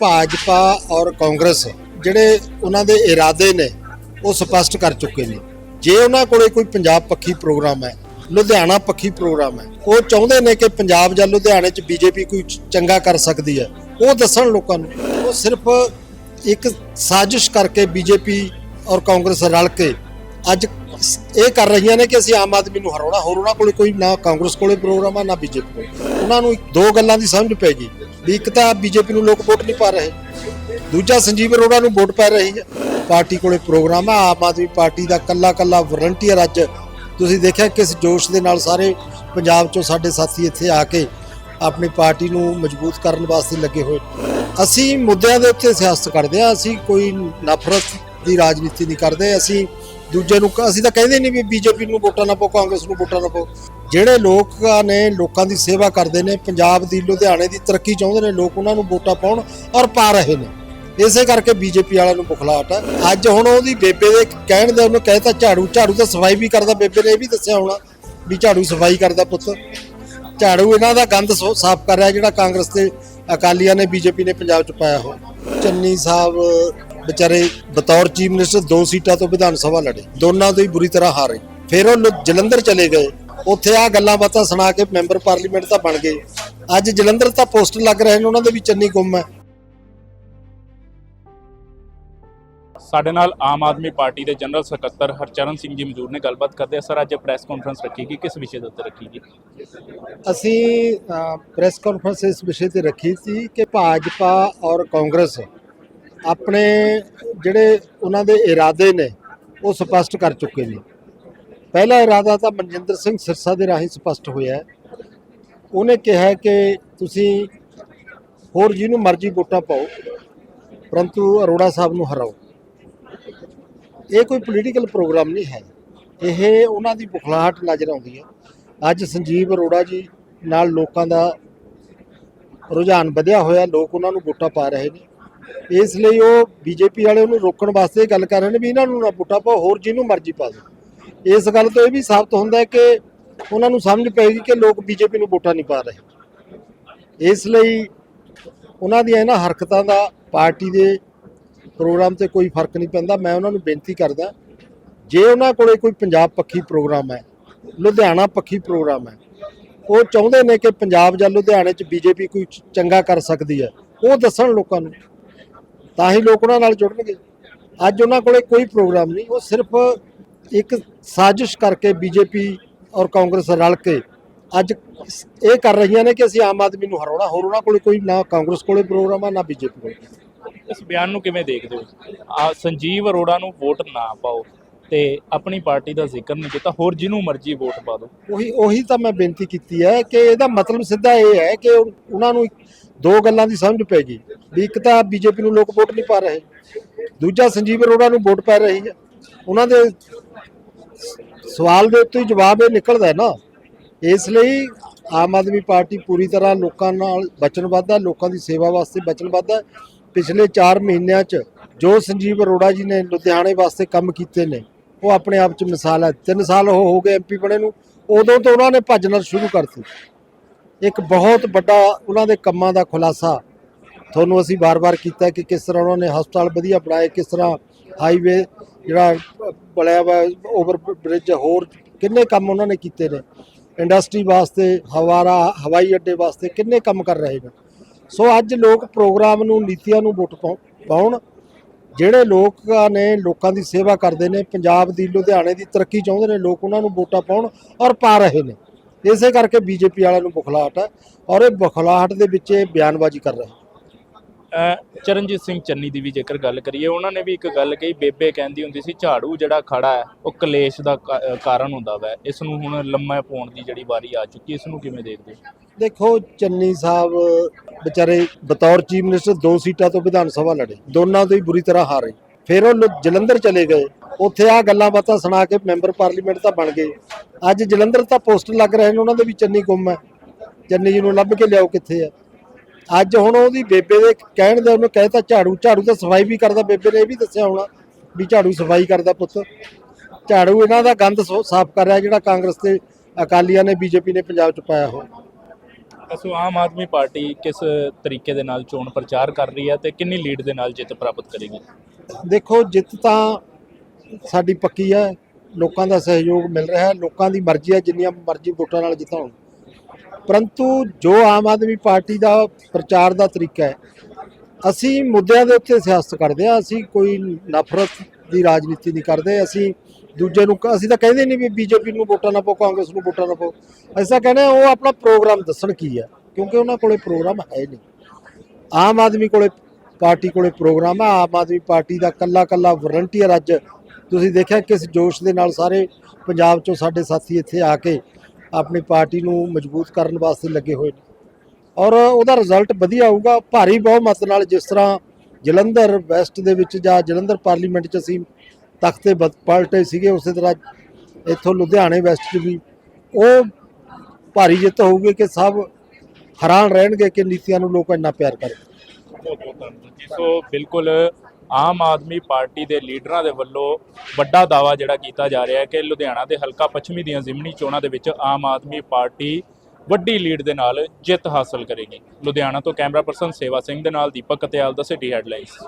ਭਾਜਪਾ ਔਰ ਕਾਂਗਰਸ ਜਿਹੜੇ ਉਹਨਾਂ ਦੇ ਇਰਾਦੇ ਨੇ, ਉਹ ਸਪਸ਼ਟ ਕਰ ਚੁੱਕੇ ਨੇ। ਜੇ ਉਹਨਾਂ ਕੋਲੇ ਕੋਈ ਪੰਜਾਬ ਪੱਖੀ ਪ੍ਰੋਗਰਾਮ ਹੈ, ਲੁਧਿਆਣਾ ਪੱਖੀ ਪ੍ਰੋਗਰਾਮ ਹੈ, ਉਹ ਚਾਹੁੰਦੇ ਨੇ ਕਿ ਪੰਜਾਬ ਜਾਂ ਲੁਧਿਆਣੇ 'ਚ ਬੀਜੇਪੀ ਕੋਈ ਚੰਗਾ ਕਰ ਸਕਦੀ ਹੈ, ਉਹ ਦੱਸਣ ਲੋਕਾਂ ਨੂੰ, ਉਹ ਸਿਰਫ ਇੱਕ ਸਾਜ਼ਿਸ਼ ਕਰਕੇ ਬੀਜੇਪੀ ਔਰ ਕਾਂਗਰਸ ਰਲ ਕੇ ਅੱਜ ਇਹ ਕਰ ਰਹੀਆਂ ਨੇ ਕਿ ਅਸੀਂ ਆਮ ਆਦਮੀ ਨੂੰ ਹਰਾਉਣਾ, ਹੋਰ ਉਹਨਾਂ ਕੋਲੇ ਕੋਈ ਨਾ ਕਾਂਗਰਸ ਕੋਲੇ ਪ੍ਰੋਗਰਾਮ ਆ, ਨਾ ਬੀਜੇਪੀ ਕੋਲੇ। ਉਹਨਾਂ ਨੂੰ ਦੋ ਗੱਲਾਂ ਦੀ ਸਮਝ ਪੈ ਗਈ ਵੀ ਇੱਕ ਤਾਂ ਬੀਜੇਪੀ ਨੂੰ ਲੋਕ ਵੋਟ ਨਹੀਂ ਪਾ ਰਹੇ। ਦੂਜਾ ਸੰਜੀਵ ਅਰੋੜਾ ਨੂੰ ਵੋਟ ਪੈ ਰਹੀ ਹੈ। ਪਾਰਟੀ ਕੋਲੇ ਪ੍ਰੋਗਰਾਮ ਆ, ਆਮ ਆਦਮੀ ਪਾਰਟੀ ਦਾ ਕੱਲਾ ਕੱਲਾ ਵਲੰਟੀਅਰ ਅੱਜ। ਤੁਸੀਂ ਦੇਖਿਆ ਕਿਸ ਜੋਸ਼ ਦੇ ਨਾਲ ਸਾਰੇ ਪੰਜਾਬ ਚੋਂ ਸਾਡੇ ਸਾਥੀ ਇੱਥੇ ਆ ਕੇ ਆਪਣੀ ਪਾਰਟੀ ਨੂੰ ਮਜ਼ਬੂਤ ਕਰਨ ਵਾਸਤੇ ਲੱਗੇ ਹੋਏ। ਅਸੀਂ ਮੁੱਦਿਆਂ ਦੇ ਉੱਤੇ ਸਿਆਸਤ ਕਰਦੇ ਆ ਅਸੀਂ ਕੋਈ ਨਫ਼ਰਤ ਦੀ ਰਾਜਨੀਤੀ ਨਹੀਂ ਕਰਦੇ, ਅਸੀਂ ਦੂਜੇ ਨੂੰ ਅਸੀਂ ਤਾਂ ਕਹਿੰਦੇ ਨਹੀਂ ਵੀ ਬੀਜੇਪੀ ਨੂੰ ਵੋਟਾਂ ਨਾ ਪਾਓ, ਕਾਂਗਰਸ ਨੂੰ ਵੋਟਾਂ ਨਾ ਪਾਓ। ਜਿਹੜੇ ਲੋਕਾਂ ਨੇ, ਲੋਕਾਂ ਦੀ ਸੇਵਾ ਕਰਦੇ ਨੇ, ਪੰਜਾਬ ਦੀ, ਲੁਧਿਆਣੇ ਦੀ ਤਰੱਕੀ ਚਾਹੁੰਦੇ ਨੇ, ਲੋਕ ਉਹਨਾਂ ਨੂੰ ਵੋਟਾਂ ਪਾਉਣ ਔਰ ਪਾ ਰਹੇ ਨੇ। ਇਸੇ ਕਰਕੇ ਬੀਜੇਪੀ ਵਾਲਿਆਂ ਨੂੰ ਬੁਖਲਾਟ ਹੈ ਅੱਜ ਹੁਣ ਉਹਦੀ ਬੇਬੇ ਦੇ ਕਹਿਣ ਦੇ ਉਹਨੂੰ ਕਹਿਤਾ, ਝਾੜੂ ਝਾੜੂ ਤਾਂ ਸਫ਼ਾਈ ਵੀ ਕਰਦਾ ਬੇਬੇ ਨੇ, ਇਹ ਵੀ ਦੱਸਿਆ ਹੋਣਾ ਵੀ ਝਾੜੂ ਸਫ਼ਾਈ ਕਰਦਾ ਪੁੱਤ। ਝਾੜੂ ਇਹਨਾਂ ਦਾ ਗੰਦ ਸੋ- ਸਾਫ਼ ਕਰ ਰਿਹਾ ਜਿਹੜਾ ਕਾਂਗਰਸ ਤੇ ਅਕਾਲੀਆਂ ਨੇ, ਬੀਜੇਪੀ ਨੇ ਪੰਜਾਬ 'ਚ ਪਾਇਆ ਹੋ ਚੰਨੀ ਸਾਹਿਬ ਵਿਚਾਰੇ ਬਤੌਰ ਚੀਫ ਮਿਨਿਸਟਰ ਦੋ ਸੀਟਾਂ ਤੋਂ ਵਿਧਾਨ ਸਭਾ ਲੜੇ। ਦੋਨਾਂ ਤੋਂ ਹੀ ਬੁਰੀ ਤਰ੍ਹਾਂ ਹਾਰੇ। ਫਿਰ ਉਹ ਜਲੰਧਰ ਚਲੇ ਗਏ। ਉੱਥੇ ਆ ਗੱਲਾਂ ਬਾਤਾਂ ਸੁਣਾ ਕੇ ਮੈਂਬਰ ਪਾਰਲੀਮੈਂਟ ਤਾਂ ਬਣ ਗਏ। ਅੱਜ ਜਲੰਧਰ ਤਾਂ ਪੋਸਟਰ ਲੱਗ ਰਹੇ ਨੇ ਉਹਨਾਂ ਦੇ ਵੀ ਚੰਨੀ ਗੁੰਮ ਹੈ। ਸਾਡੇ ਨਾਲ ਆਮ ਆਦਮੀ ਪਾਰਟੀ ਦੇ ਜਨਰਲ ਸਕੱਤਰ ਹਰਚਰਨ ਸਿੰਘ ਜੀ ਮੌਜੂਦ ਨੇ। ਗੱਲਬਾਤ ਕਰਦੇ ਆ ਸਰ ਅੱਜ ਪ੍ਰੈਸ ਕਾਨਫਰੰਸ ਰੱਖੀ ਗਈ। ਕਿਸ ਵਿਸ਼ੇ ਦੇ ਉੱਤੇ ਰੱਖੀ ਗਈ? ਅਸੀਂ ਪ੍ਰੈਸ ਕਾਨਫਰੰਸ ਇਸ ਵਿਸ਼ੇ ਤੇ ਰੱਖੀ ਸੀ ਕਿ ਭਾਜਪਾ ਔਰ ਕਾਂਗਰਸ ਆਪਣੇ ਜਿਹੜੇ ਉਹਨਾਂ ਦੇ ਇਰਾਦੇ ਨੇ, ਉਹ ਸਪਸ਼ਟ ਕਰ ਚੁੱਕੇ ਨੇ। ਪਹਿਲਾ ਇਰਾਦਾ ਤਾਂ ਮਨਜਿੰਦਰ ਸਿੰਘ ਸਿਰਸਾ ਦੇ ਰਾਹੀਂ ਸਪਸ਼ਟ ਹੋਇਆ ਉਹਨੇ ਕਿਹਾ ਕਿ ਤੁਸੀਂ ਹੋਰ ਜਿਹਨੂੰ ਮਰਜ਼ੀ ਵੋਟਾਂ ਪਾਓ, ਪਰੰਤੂ ਅਰੋੜਾ ਸਾਹਿਬ ਨੂੰ ਹਰਾਓ। ਇਹ ਕੋਈ ਪੋਲੀਟੀਕਲ ਪ੍ਰੋਗਰਾਮ ਨਹੀਂ ਹੈ। ਇਹ ਉਹਨਾਂ ਦੀ ਬੁਖਲਾਹਟ ਨਜ਼ਰ ਆਉਂਦੀ ਹੈ। ਅੱਜ ਸੰਜੀਵ ਅਰੋੜਾ ਜੀ ਨਾਲ ਲੋਕਾਂ ਦਾ ਰੁਝਾਨ ਵਧਿਆ ਹੋਇਆ, ਲੋਕ ਉਹਨਾਂ ਨੂੰ ਵੋਟਾਂ ਪਾ ਰਹੇ ਨੇ। ਇਸ ਲਈ ਉਹ ਬੀਜੇਪੀ ਵਾਲੇ ਉਹਨੂੰ ਰੋਕਣ ਵਾਸਤੇ ਗੱਲ ਕਰ ਰਹੇ ਨੇ ਵੀ ਇਹਨਾਂ ਨੂੰ ਨਾ ਵੋਟਾਂ ਪਾਓ, ਹੋਰ ਜਿਹਨੂੰ ਮਰਜ਼ੀ ਪਾ ਦਿਓ। ਇਸ ਗੱਲ ਤੋਂ ਇਹ ਵੀ ਸਾਬਤ ਹੁੰਦਾ ਹੈ ਕਿ ਉਹਨਾਂ ਨੂੰ ਸਮਝ ਪਏਗੀ ਕਿ ਲੋਕ ਬੀਜੇਪੀ ਨੂੰ ਵੋਟਾਂ ਨਹੀਂ ਪਾ ਰਹੇ। ਇਸ ਲਈ ਉਹਨਾਂ ਦੀਆਂ ਇਹਨਾਂ ਹਰਕਤਾਂ ਦਾ ਪਾਰਟੀ ਦੇ ਪ੍ਰੋਗਰਾਮ ਤੇ ਕੋਈ ਫ਼ਰਕ ਨਹੀਂ ਪੈਂਦਾ। ਮੈਂ ਉਹਨਾਂ ਨੂੰ ਬੇਨਤੀ ਕਰਦਾ, ਜੇ ਉਹਨਾਂ ਕੋਲੇ ਕੋਈ ਪੰਜਾਬ ਪੱਖੀ ਪ੍ਰੋਗਰਾਮ ਹੈ, ਲੁਧਿਆਣਾ ਪੱਖੀ ਪ੍ਰੋਗਰਾਮ ਹੈ, ਉਹ ਚਾਹੁੰਦੇ ਨੇ ਕਿ ਪੰਜਾਬ ਜਾਂ ਲੁਧਿਆਣੇ 'ਚ ਬੀਜੇਪੀ ਕੋਈ ਚੰਗਾ ਕਰ ਸਕਦੀ ਹੈ, ਉਹ ਦੱਸਣ ਲੋਕਾਂ ਨੂੰ। ਤਾਂ ਹੀ ਲੋਕ ਉਹਨਾਂ ਨਾਲ ਜੁੜਨਗੇ। ਅੱਜ ਉਹਨਾਂ ਕੋਲੇ ਕੋਈ ਪ੍ਰੋਗਰਾਮ ਨਹੀਂ। ਉਹ ਸਿਰਫ ਇੱਕ ਸਾਜ਼ਿਸ਼ ਕਰਕੇ ਬੀਜੇਪੀ ਔਰ ਕਾਂਗਰਸ ਰਲ ਕੇ ਅੱਜ ਇਹ ਕਰ ਰਹੀਆਂ ਨੇ ਕਿ ਅਸੀਂ ਆਮ ਆਦਮੀ ਨੂੰ ਹਰਾਉਣਾ। ਹੋਰ ਉਹਨਾਂ ਕੋਲੇ ਕੋਈ ਨਾ ਕਾਂਗਰਸ ਕੋਲੇ ਪ੍ਰੋਗਰਾਮ ਆ ਨਾ ਬੀਜੇਪੀ ਕੋਲੇ। ਇਸ ਬਿਆਨ ਨੂੰ ਕਿਵੇਂ ਦੇਖਦੇ ਹੋ? ਆ ਸੰਜੀਵ ਅਰੋੜਾ ਨੂੰ ਵੋਟ ਨਾ ਪਾਓ ਤੇ ਆਪਣੀ ਪਾਰਟੀ ਦਾ ਜ਼ਿਕਰ ਨਹੀਂ ਕੀਤਾ ਹੋਰ ਜਿਹਨੂੰ ਮਰਜ਼ੀ ਵੋਟ ਪਾ ਦਿਓ। ਉਹੀ ਉਹੀ ਤਾਂ ਮੈਂ ਬੇਨਤੀ ਕੀਤੀ ਹੈ ਕਿ ਇਹਦਾ ਮਤਲਬ ਸਿੱਧਾ ਇਹ ਹੈ ਕਿ ਉਹ- ਉਹਨਾਂ ਨੂੰ ਦੋ ਗੱਲਾਂ ਦੀ ਸਮਝ ਪੈ ਗਈ ਵੀ ਇੱਕ ਤਾਂ ਬੀਜੇਪੀ ਨੂੰ ਲੋਕ ਵੋਟ ਨਹੀਂ ਪਾ ਰਹੇ, ਦੂਜਾ ਸੰਜੀਵ ਅਰੋੜਾ ਨੂੰ ਵੋਟ ਪੈ ਰਹੀ ਹੈ। ਉਹਨਾਂ ਦੇ ਸਵਾਲ ਦੇ ਉੱਤੇ ਹੀ ਜਵਾਬ ਇਹ ਨਿਕਲਦਾ ਨਾ। ਇਸ ਲਈ ਆਮ ਆਦਮੀ ਪਾਰਟੀ ਪੂਰੀ ਤਰ੍ਹਾਂ ਲੋਕਾਂ ਨਾਲ ਵਚਨਬੱਧ ਹੈ, ਲੋਕਾਂ ਦੀ ਸੇਵਾ ਵਾਸਤੇ ਵਚਨਬੱਧ ਹੈ। ਪਿਛਲੇ 4 ਮਹੀਨਿਆਂ 'ਚ ਜੋ ਸੰਜੀਵ ਅਰੋੜਾ ਜੀ ਨੇ ਲੁਧਿਆਣੇ ਵਾਸਤੇ ਕੰਮ ਕੀਤੇ ਨੇ, ਉਹ ਆਪਣੇ ਆਪ 'ਚ ਮਿਸਾਲ ਹੈ। 3 ਸਾਲ ਉਹ ਹੋ ਗਏ ਐਮਪੀ ਬਣੇ ਨੂੰ, ਉਦੋਂ ਤੋਂ ਉਹਨਾਂ ਨੇ ਭੱਜਣਾ ਸ਼ੁਰੂ ਕਰਤੀ। ਇੱਕ ਬਹੁਤ ਵੱਡਾ ਉਹਨਾਂ ਦੇ ਕੰਮਾਂ ਦਾ ਖੁਲਾਸਾ ਤੁਹਾਨੂੰ ਅਸੀਂ ਵਾਰ-ਵਾਰ ਕੀਤਾ ਕਿ ਕਿਸ ਤਰ੍ਹਾਂ ਉਹਨਾਂ ਨੇ ਹਸਪਤਾਲ ਵਧੀਆ ਬਣਾਏ, ਕਿਸ ਤਰ੍ਹਾਂ ਹਾਈਵੇ ਜਿਹੜਾ ਬਣਿਆ ਵਾ ਓਵਰ ਬ੍ਰਿਜ ਹੋਰ ਕਿੰਨੇ ਕੰਮ ਉਹਨਾਂ ਨੇ ਕੀਤੇ ਨੇ। ਇੰਡਸਟਰੀ ਵਾਸਤੇ, ਹਵਾਰਾ, ਹਵਾਈ ਅੱਡੇ ਵਾਸਤੇ ਕਿੰਨੇ ਕੰਮ ਕਰ ਰਹੇ ਨੇ। ਸੋ ਅੱਜ ਲੋਕ ਪ੍ਰੋਗਰਾਮ ਨੂੰ, ਨੀਤੀਆਂ ਨੂੰ ਵੋਟ ਪਾਉ- ਪਾਉਣ। ਜਿਹੜੇ ਲੋਕਾਂ ਨੇ, ਲੋਕਾਂ ਦੀ ਸੇਵਾ ਕਰਦੇ ਨੇ, ਪੰਜਾਬ ਦੀ, ਲੁਧਿਆਣੇ ਦੀ ਤਰੱਕੀ ਚਾਹੁੰਦੇ ਨੇ, ਲੋਕ ਉਹਨਾਂ ਨੂੰ ਵੋਟਾਂ ਪਾਉਣ ਔਰ ਪਾ ਰਹੇ ਨੇ। ਇਸੇ ਕਰਕੇ ਬੀਜੇਪੀ ਵਾਲਿਆਂ ਨੂੰ ਬੁਖਲਾਹਟ ਹੈ ਔਰ ਇਹ ਬੁਖਲਾਹਟ ਦੇ ਵਿੱਚ ਇਹ ਬਿਆਨਬਾਜ਼ੀ ਕਰ ਰਹੇ ਅਹ ਚਰਨਜੀਤ ਸਿੰਘ ਚੰਨੀ ਦੀ ਵੀ ਜੇਕਰ ਗੱਲ ਕਰੀਏ ਉਹਨਾਂ ਨੇ ਵੀ ਇੱਕ ਗੱਲ ਕਹੀ ਬੇਬੇ ਕਹਿੰਦੀ ਹੁੰਦੀ ਸੀ ਝਾੜੂ ਜਿਹੜਾ ਖੜਾ ਹੈ ਉਹ ਕਲੇਸ਼ ਦਾ ਕਾ- ਅਹ ਕਾਰਨ ਹੁੰਦਾ ਵੈ। ਇਸ ਨੂੰ ਹੁਣ ਲੰਮਾ ਪਾਉਣ ਦੀ ਜਿਹੜੀ ਵਾਰੀ ਆ ਚੁੱਕੀ ਇਸ ਨੂੰ ਕਿਵੇਂ ਦੇਖਦੇ ਹੋ? ਦੇਖੋ ਚੰਨੀ ਸਾਹਿਬ ਵਿਚਾਰੇ ਬਤੌਰ ਚੀਫ ਮਿਨਿਸਟਰ ਦੋ ਸੀਟਾਂ ਤੋਂ ਵਿਧਾਨ ਸਭਾ ਲੜੇ ਦੋਨਾਂ ਤੋਂ ਹੀ ਬੁਰੀ ਤਰ੍ਹਾਂ ਹਾਰੇ। ਫਿਰ ਉਹ ਲੁ- ਜਲੰਧਰ ਚਲੇ ਗਏ। ਉੱਥੇ ਆ ਗੱਲਾਂ ਬਾਤਾਂ ਸੁਣਾ ਕੇ ਮੈਂਬਰ ਪਾਰਲੀਮੈਂਟ ਤਾਂ ਬਣ ਗਏ। ਅੱਜ ਜਲੰਧਰ ਤਾਂ ਪੋਸਟਰ ਲੱਗ ਰਹੇ ਨੇ ਉਹਨਾਂ ਦੇ ਵੀ ਚੰਨੀ ਗੁੰਮ ਹੈ। ਚੰਨੀ ਜੀ ਨੂੰ ਲੱਭ ਕੇ ਲਿਆਓ ਕਿੱਥੇ ਹੈ ਅੱਜ ਹੁਣ ਉਹਦੀ ਬੇਬੇ ਦੇ ਕਹਿਣ ਦੇ ਉਹਨੂੰ ਕਹਿਤਾ ਝਾੜੂ ਝਾੜੂ ਤਾਂ ਸਫ਼ਾਈ ਵੀ ਕਰਦਾ ਬੇਬੇ ਨੇ ਇਹ ਵੀ ਦੱਸਿਆ ਹੋਣਾ ਵੀ ਝਾੜੂ ਸਫ਼ਾਈ ਕਰਦਾ ਪੁੱਤ। ਝਾੜੂ ਇਹਨਾਂ ਦਾ ਗੰਦ ਸੋ- ਸਾਫ਼ ਕਰ ਰਿਹਾ ਜਿਹੜਾ ਕਾਂਗਰਸ ਤੇ ਅਕਾਲੀਆਂ ਨੇ ਬੀਜੇਪੀ ਨੇ ਪੰਜਾਬ 'ਚ ਪਾਇਆ ਹੋਇਆ। ਸੋ ਆਮ ਆਦਮੀ ਪਾਰਟੀ ਕਿਸ ਤਰੀਕੇ ਦੇ ਨਾਲ ਚੋਣ ਪ੍ਰਚਾਰ ਕਰ ਰਹੀ ਹੈ ਤੇ ਕਿੰਨੀ ਲੀਡ ਦੇ ਨਾਲ ਜਿੱਤ ਪ੍ਰਾਪਤ ਕਰੇਗੀ? ਦੇਖੋ ਜਿੱਤ ਤਾਂ ਸਾਡੀ ਪੱਕੀ ਹੈ ਲੋਕਾਂ ਦਾ ਸਹਿਯੋਗ ਮਿਲ ਰਿਹਾ ਹੈ ਲੋਕਾਂ ਦੀ ਮਰਜ਼ੀ ਹੈ ਜਿੰਨੀਆਂ ਮਰਜ਼ੀ ਵੋਟਾਂ ਨਾਲ ਜਿਤਾਉਣ ਪਰੰਤੂ ਜੋ ਆਮ ਆਦਮੀ ਪਾਰਟੀ ਦਾ ਪ੍ਰਚਾਰ ਦਾ ਤਰੀਕਾ ਹੈ, ਅਸੀਂ ਮੁੱਦਿਆਂ ਦੇ ਉੱਤੇ ਸਿਆਸਤ ਕਰਦੇ ਆ ਅਸੀਂ ਕੋਈ ਨਫ਼ਰਤ ਦੀ ਰਾਜਨੀਤੀ ਨਹੀਂ ਕਰਦੇ, ਅਸੀਂ ਦੂਜੇ ਨੂੰ ਅਸੀਂ ਤਾਂ ਕਹਿੰਦੇ ਨਹੀਂ ਵੀ ਬੀਜੇਪੀ ਨੂੰ ਵੋਟਾਂ ਨਾ ਪਾਓ, ਕਾਂਗਰਸ ਨੂੰ ਵੋਟਾਂ ਨਾ ਪਾਓ। ਅਸੀਂ ਤਾਂ ਕਹਿੰਦੇ ਹਾਂ ਉਹ ਆਪਣਾ ਪ੍ਰੋਗਰਾਮ ਦੱਸਣ ਕੀ ਹੈ, ਕਿਉਂਕਿ ਉਹਨਾਂ ਕੋਲੇ ਪ੍ਰੋਗਰਾਮ ਹੈ ਨਹੀਂ। ਆਮ ਆਦਮੀ ਕੋਲੇ, ਪਾਰਟੀ ਕੋਲੇ ਪ੍ਰੋਗਰਾਮ ਹੈ ਆਮ ਆਦਮੀ ਪਾਰਟੀ ਦਾ ਕੱਲਾ ਕੱਲਾ ਵਲੰਟੀਅਰ ਅੱਜ ਤੁਸੀਂ ਦੇਖਿਆ ਕਿਸ ਜੋਸ਼ ਦੇ ਨਾਲ ਸਾਰੇ ਪੰਜਾਬ ਚੋਂ ਸਾਡੇ ਸਾਥੀ ਇੱਥੇ ਆ ਕੇ ਆਪਣੀ ਪਾਰਟੀ ਨੂੰ ਮਜ਼ਬੂਤ ਕਰਨ ਵਾਸਤੇ ਲੱਗੇ ਹੋਏ ਨੇ। ਔਰ ਉਹਦਾ ਰਿਜ਼ਲਟ ਵਧੀਆ ਆਊਗਾ ਭਾਰੀ ਬਹੁਮਤ ਨਾਲ ਜਿਸ ਤਰ੍ਹਾਂ ਜਲੰਧਰ ਵੈਸਟ ਦੇ ਵਿੱਚ ਜਾਂ ਜਲੰਧਰ ਪਾਰਲੀਮੈਂਟ 'ਚ ਅਸੀਂ ਤਖਤੇ ਬਦ- ਪਲਟੇ ਸੀਗੇ, ਉਸੇ ਤਰ੍ਹਾਂ ਇੱਥੋਂ ਲੁਧਿਆਣੇ ਵੈਸਟ 'ਚ ਵੀ। ਉਹ ਭਾਰੀ ਜਿੱਤ ਹੋਊਗੀ ਕਿ ਸਭ ਹੈਰਾਨ ਰਹਿਣਗੇ ਕਿ ਨੀਤੀਆਂ ਨੂੰ ਲੋਕ ਇੰਨਾ ਪਿਆਰ ਕਰਦੇ। ਬਹੁਤ ਬਹੁਤ ਧੰਨਵਾਦ ਜੀ। ਸੋ ਬਿਲਕੁਲ ਆਮ ਆਦਮੀ ਪਾਰਟੀ ਦੇ ਲੀਡਰਾਂ ਦੇ ਵੱਲੋਂ ਵੱਡਾ ਦਾਵਾ ਜਿਹੜਾ ਕੀਤਾ ਜਾ ਰਿਹਾ ਹੈ ਕਿ ਲੁਧਿਆਣਾ ਦੇ ਹਲਕਾ ਪੱਛਮੀ ਦੀਆਂ ਜ਼ਿਮਨੀ ਚੋਣਾਂ ਦੇ ਵਿੱਚ ਆਮ ਆਦਮੀ ਪਾਰਟੀ ਵੱਡੀ ਲੀਡ ਦੇ ਨਾਲ ਜਿੱਤ ਹਾਸਲ ਕਰੇਗੀ। ਲੁਧਿਆਣਾ ਤੋਂ ਕੈਮਰਾ ਪਰਸਨ ਸੇਵਾ ਸਿੰਘ ਦੇ ਨਾਲ ਦੀਪਕ ਕਤਿਆਲ ਦਾ ਸਿਟੀ ਹੈਡਲਾਈਨਸ।